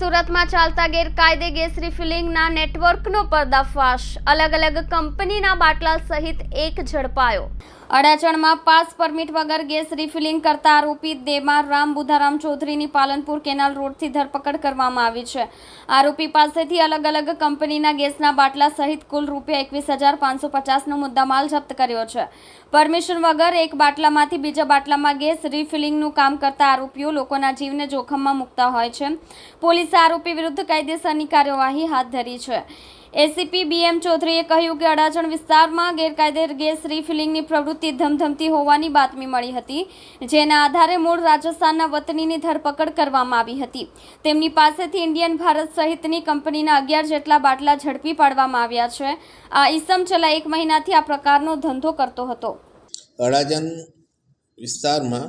સુરતમાં ચાલતા ગેરકાયદે ગેસ રિફિલિંગના નેટવર્કનો પર્દાફાશ. અલગ અલગ કંપનીના બાટલા સહિત એક ઝડપાયો. અડાચણમાં પાસ પરમિટ વગર ગેસ રિફિલિંગ કરતા આરોપી દેમાર રામ બુધારામ ચૌધરીની પાલનપુર કેનાલ રોડથી ધરપકડ કરવામાં આવી છે. આરોપી પાસેથી અલગ અલગ કંપનીના ગેસના બાટલા સહિત કુલ રૂપિયા એકવીસ હજાર પાંચસો પચાસનો મુદ્દામાલ જપ્ત કર્યો છે. પરમિશન વગર એક બાટલામાંથી બીજા બાટલામાં ગેસ રિફિલિંગનું કામ કરતા આરોપીઓ લોકોના જીવને જોખમમાં મૂકતા હોય છે. પોલીસે આરોપી વિરુદ્ધ કાયદેસરની કાર્યવાહી હાથ ધરી છે. એસીપી બીએમ ચૌધરીએ કહ્યું કે અડાજણ વિસ્તારમાં ગેરકાયદે ગેસ રિફિલિંગની પ્રવૃત્તિ ધમધમતી હોવાની બાતમી મળી હતી, જેના આધારે મૂળ રાજસ્થાનના વતનીની ધરપકડ કરવામાં આવી હતી. તેમની પાસેથી ઇન્ડિયન ભારત સહિતની કંપનીના અગિયાર જેટલા બાટલા ઝડપી પાડવામાં આવ્યા છે. આ ઈસમ છેલ્લા એક મહિનાથી આ પ્રકારનો ધંધો કરતો હતો. અડાજણ વિસ્તારમાં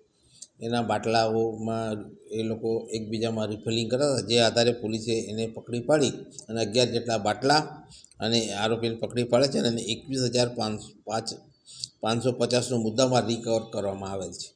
એના બાટલાઓમાં એ લોકો એકબીજામાં રિફિલિંગ કરતા હતા. જે આધારે પોલીસે એને પકડી પાડી અને અગિયાર જેટલા બાટલા અને આરોપીને પકડી પાડે છે અને એકવીસ હજાર પાંચ પાંચ પાંચસો પચાસનો મુદ્દામાં રિકવર કરવામાં આવેલ છે.